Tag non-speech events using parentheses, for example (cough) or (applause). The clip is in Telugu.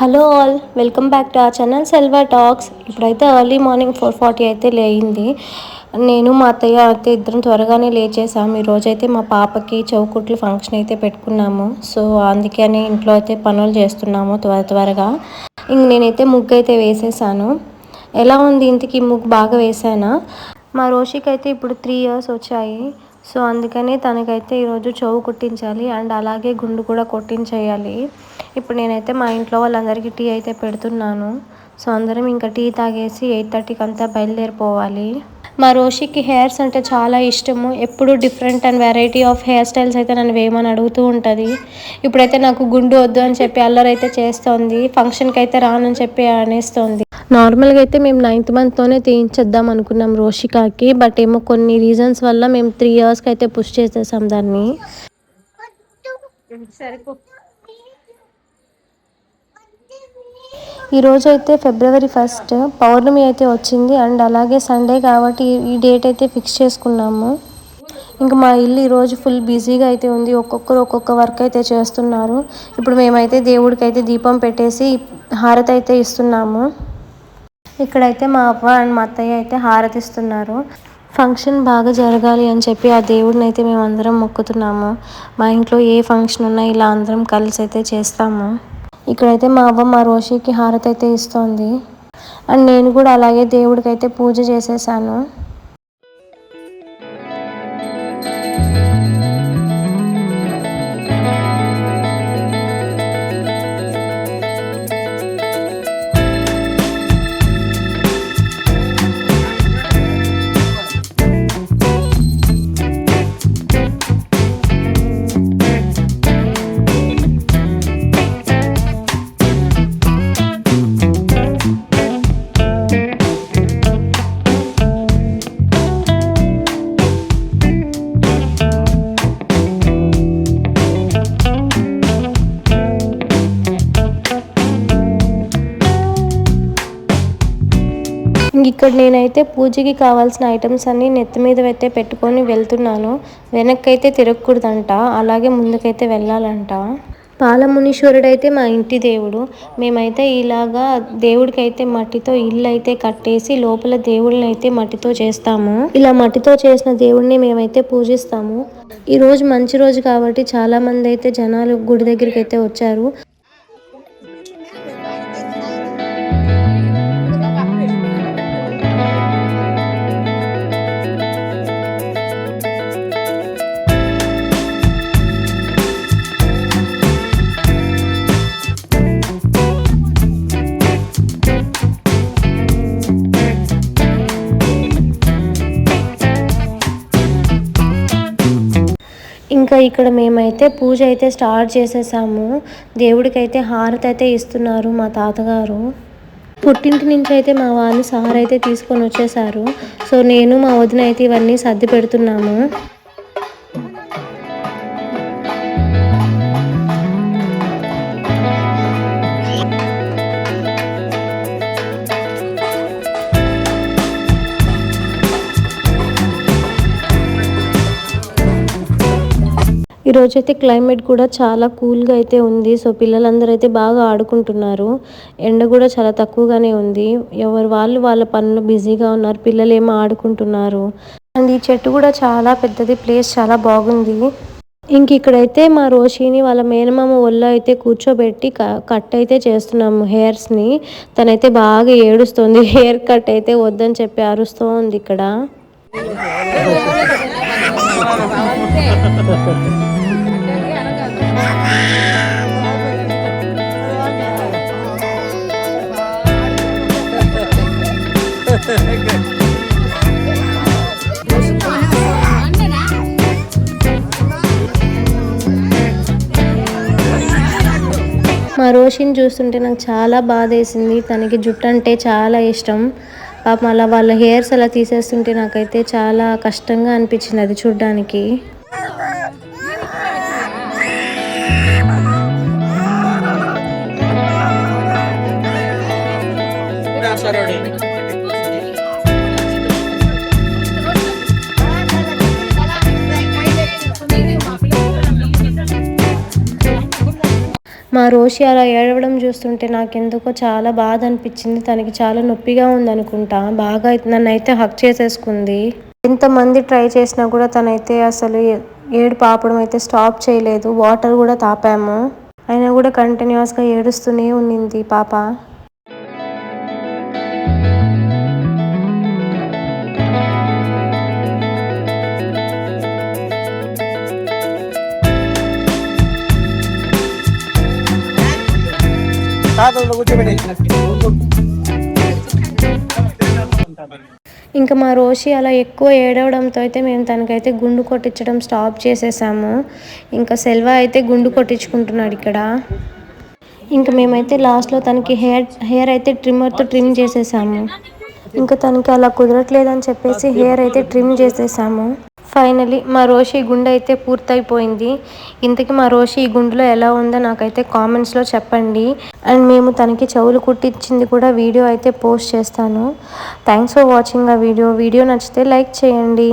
Hello all welcome back to ఆ ఛానల్ సెల్వా టాక్స్. ఇప్పుడైతే ఎర్లీ మార్నింగ్ ఫోర్ ఫార్టీ అయితే లేయింది. నేను మా అత్తయ్య అయితే ఇద్దరం త్వరగానే లేచేసాము ఈరోజైతే మా పాపకి చౌకుట్లు ఫంక్షన్ అయితే పెట్టుకున్నాము. సో అందుకని ఇంట్లో అయితే పనులు చేస్తున్నాము త్వర త్వరగా. ఇంక నేనైతే ముగ్గు అయితే వేసేసాను. ఎలా ఉంది ఇంటికి ముగ్గు? బాగా వేసానా? మా రోషికి అయితే ఇప్పుడు త్రీ ఇయర్స్ వచ్చాయి. సో అందుకని తనకైతే ఈరోజు చెవు కుట్టించాలి. అండ్ అలాగే గుండు కూడా కొట్టించేయాలి. ఇప్పుడు నేనైతే మా ఇంట్లో వాళ్ళందరికీ టీ అయితే పెడుతున్నాను. సో అందరం ఇంకా టీ తాగేసి ఎయిట్ థర్టీకి అంతా బయలుదేరిపోవాలి. మా రోషికి హెయిర్స్ అంటే చాలా ఇష్టము. ఎప్పుడు different and variety of hair styles అయితే నన్ను వేయమని అడుగుతూ ఉంటుంది. ఇప్పుడైతే నాకు గుండు వద్దు అని చెప్పి అల్లరైతే చేస్తోంది. ఫంక్షన్కి అయితే రానని చెప్పి అనేస్తోంది. నార్మల్గా అయితే మేము నైన్త్ మంత్తోనే తీయించేద్దాం అనుకున్నాం రోషికాకి. బట్ ఏమో కొన్ని రీజన్స్ వల్ల మేము త్రీ ఇయర్స్కి అయితే పుష్ చేసేసాం దాన్ని. సరిపో ఈరోజు అయితే ఫిబ్రవరి ఫస్ట్ పౌర్ణమి అయితే వచ్చింది అండ్ అలాగే సండే కాబట్టి ఈ డేట్ అయితే ఫిక్స్ చేసుకున్నాము. ఇంకా మా ఇల్లు ఈరోజు ఫుల్ బిజీగా అయితే ఉంది. ఒక్కొక్కరు ఒక్కొక్క వర్క్ అయితే చేస్తున్నారు. ఇప్పుడు మేమైతే దేవుడికి అయితే దీపం పెట్టేసి హారతి అయితే ఇస్తున్నాము. ఇక్కడైతే మా అవ్వ అండ్ మా అత్తయ్య అయితే హారతి ఇస్తున్నారు. ఫంక్షన్ బాగా జరగాలి అని చెప్పి ఆ దేవుడిని అయితే మేము అందరం మొక్కుతున్నాము. మా ఇంట్లో ఏ ఫంక్షన్ ఉన్నా ఇలా అందరం కలిసి అయితే చేస్తాము. ఇక్కడైతే మా అవ్వ మా రోషికి హారతి అయితే ఇస్తోంది. అండ్ నేను కూడా అలాగే దేవుడికైతే పూజ చేసేసాను. ఇక్కడ నేనైతే పూజకి కావాల్సిన ఐటమ్స్ అన్నీ నెత్తి మీద అయితే పెట్టుకొని వెళ్తున్నాను. వెనక్కైతే తిరగకూడదంట అలాగే ముందుకైతే వెళ్ళాలంట. పాలమునీశ్వరుడు అయితే మా ఇంటి దేవుడు. మేమైతే ఇలాగా దేవుడికి అయితే మట్టితో ఇల్లు అయితే కట్టేసి లోపల దేవుళ్ళని అయితే మట్టితో చేస్తాము. ఇలా మట్టితో చేసిన దేవుడిని మేమైతే పూజిస్తాము. ఈ రోజు మంచి రోజు కాబట్టి చాలా మంది అయితే జనాలు గుడి దగ్గరికి అయితే వచ్చారు. ఇంకా ఇక్కడ మేమైతే పూజ అయితే స్టార్ట్ చేసేసాము. దేవుడికి అయితే హారతి అయితే ఇస్తున్నారు మా తాతగారు. పుట్టింటి నుంచి అయితే మా వాళ్ళు సార్ అయితే తీసుకొని వచ్చేసారు. సో నేను మా వదిన అయితే ఇవన్నీ సర్ది పెడుతున్నాము. ఈరోజు అయితే క్లైమేట్ కూడా చాలా కూల్గా అయితే ఉంది. సో పిల్లలందరూ అయితే బాగా ఆడుకుంటున్నారు. ఎండ కూడా చాలా తక్కువగానే ఉంది. ఎవరు వాళ్ళు వాళ్ళ పనులు బిజీగా ఉన్నారు. పిల్లలు ఏమో ఆడుకుంటున్నారు. అండ్ ఈ చెట్టు కూడా చాలా పెద్దది. ప్లేస్ చాలా బాగుంది. ఇంక ఇక్కడైతే మా రోషిని వాళ్ళ మేనమామ ఒళ్ళో అయితే కూర్చోబెట్టి కట్ అయితే చేస్తున్నాము హెయిర్స్ని తనైతే బాగా ఏడుస్తుంది. (laughs) హెయిర్ కట్ అయితే వద్దని చెప్పి అరుస్తూ ఉంది ఇక్కడ. (laughs) మా రోషిని చూస్తుంటే నాకు చాలా బాధ వేసింది తనకి జుట్టు అంటే చాలా ఇష్టం. పాపం అలా వాళ్ళ హెయిర్స్ అలా తీసేస్తుంటే నాకైతే చాలా కష్టంగా అనిపించింది అది చూడ్డానికి. సరే రోషి అలా ఏడవడం చూస్తుంటే నాకెందుకో చాలా బాధ అనిపించింది. తనకి చాలా నొప్పిగా ఉందనుకుంటా. బాగా నన్ను అయితే హక్ చేసేసుకుంది. ఎంతమంది ట్రై చేసినా కూడా తనైతే అసలు ఏ- ఏడు పాపడం అయితే స్టాప్ చేయలేదు. వాటర్ కూడా తాపాము. అయినా కూడా కంటిన్యూస్గా ఏడుస్తూనే ఉన్నింది పాప. తాతలో కూర్చోబెట్టి ఇంకా మా రోషి అలా ఎక్కువ ఏడవడంతో అయితే మేము తనకైతే గుండు కొట్టించడం స్టాప్ చేసేసాము. ఇంకా సెల్వ అయితే గుండు కొట్టించుకుంటున్నాడు ఇక్కడ. ఇంకా మేమైతే లాస్ట్లో తనకి హెయిర్ హెయిర్ అయితే ట్రిమ్మర్తో ట్రిమ్ చేసేసాము. ఇంకా తనకి అలా కుదరట్లేదని చెప్పేసి హెయిర్ అయితే ట్రిమ్ చేసేసాము. ఫైనలీ మా రోషి గుండె అయితే పూర్తయిపోయింది. ఇంతకీ మా రోషి ఈ గుండెలో ఎలా ఉందో నాకైతే కామెంట్స్లో చెప్పండి. అండ్ మేము తనకి చెవులు కుట్టించింది కూడా వీడియో అయితే పోస్ట్ చేస్తాను. థ్యాంక్స్ ఫర్ వాచింగ్ ఆ వీడియో. వీడియో నచ్చితే లైక్ చేయండి.